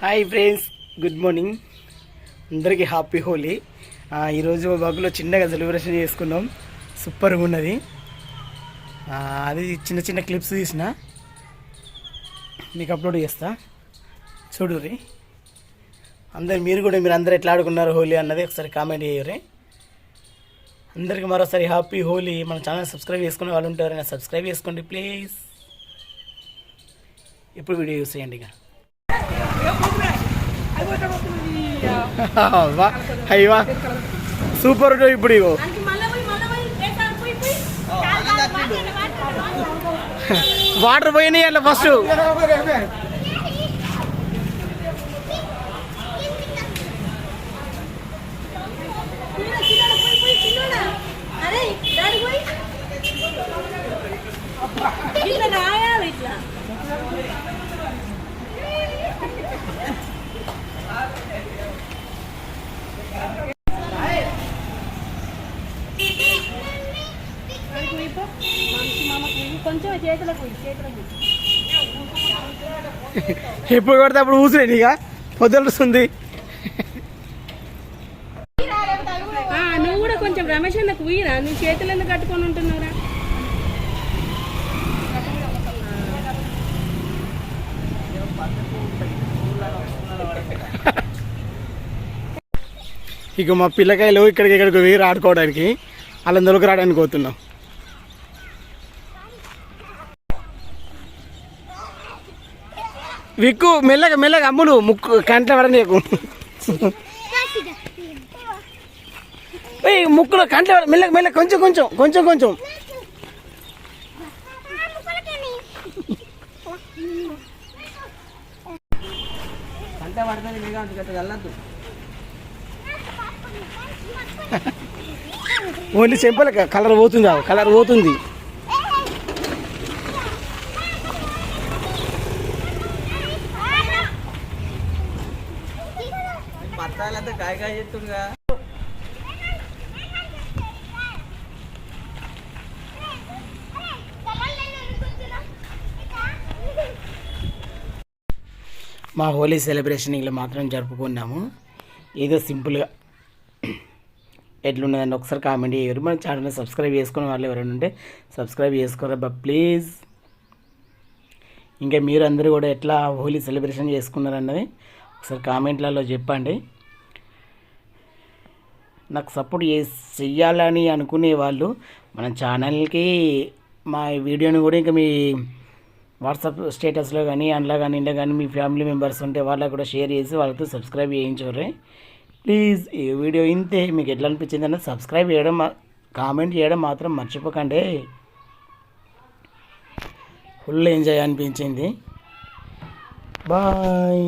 Hi friends good morning అందరికీ happy Holi ఈరోజు బగ్గులో చిన్నగా సెలబ్రేషన్ చేసుకున్నాం. సూపర్గా ఉన్నది. అది చిన్న చిన్న క్లిప్స్ తీసిన. మీకు అప్లోడ్ చేస్తా. చూడురి అందరు మీరు కూడా మీరు అందరు ఎట్లా ఆడుకున్నారు హోలీ అన్నది ఒకసారి కామెంట్ చేయరు అందరికీ మరోసారి హ్యాపీ హోలీ మన ఛానల్ సబ్స్క్రైబ్ చేసుకునే వాళ్ళు ఉంటారు సబ్స్క్రైబ్ చేసుకోండి ప్లీజ్ ఇప్పుడు వీడియో యూస్ చేయండి ఇక. వా అయ్యవా సూపర్ ఉంటుంది ఇప్పుడు ఇగో వాటర్ పోయినాయి అట్లా ఫస్ట్ కొంచెం చేతులకు పోయి చేతులకు ఎప్పుడు కొడితే అప్పుడు ఊసిరేది ఇక వదులుస్తుంది నువ్వు కూడా కొంచెం రమేష్ అన్నకు పోయిరా నువ్వు చేతులు ఎందుకు కట్టుకొని ఉంటున్నారా ఇక మా పిల్లకాయలు ఇక్కడికి ఇక్కడికి వేరు ఆడుకోవడానికి వాళ్ళందరికి రావడానికి పోతున్నాం. విక్కు మెల్లగా మెల్లగా అమ్ములు. ముక్కు కంట్లో పడనీయకు ఏయ్, ముక్కులో కంట్లో మెల్లగా మెల్లగా కొంచెం కొంచెం కొంచెం కొంచెం. ఓన్లీ సింపుల్ కలర్ పోతుంది కలర్ పోతుంది. పత్తాలంతా కాయ కాయ మా హోలీ సెలబ్రేషన్ ఇలా మాత్రం జరుపుకున్నాము. ఏదో సింపుల్గా ఎట్లున్నదండి ఒకసారి కామెంట్ చేయరు. మన ఛానల్ని సబ్స్క్రైబ్ చేసుకునే వాళ్ళు ఎవరైనా ఉంటే సబ్స్క్రైబ్ చేసుకోరా ప్లీజ్. ఇంకా మీరు అందరూ కూడా ఎట్లా హోలీ సెలబ్రేషన్ చేసుకున్నారన్నది ఒకసారి కామెంట్లలో చెప్పండి. నాకు సపోర్ట్ చెయ్యాలని అనుకునే వాళ్ళు మన ఛానల్కి మా వీడియోని కూడా ఇంకా మీ వాట్సాప్ స్టేటస్లో కానీ అందులో కానీ ఇంట్లో కానీ మీ ఫ్యామిలీ మెంబర్స్ ఉంటే వాళ్ళకి కూడా షేర్ చేసి వాళ్ళతో సబ్స్క్రైబ్ చేయించరు ప్లీజ్ ఈ వీడియో ఇంతే. మీకు ఎట్లా అనిపించింది అన్నది సబ్స్క్రైబ్ చేయడం కామెంట్ చేయడం మాత్రం మర్చిపోకండి. ఫుల్ ఎంజాయ్ అనిపించింది. బాయ్.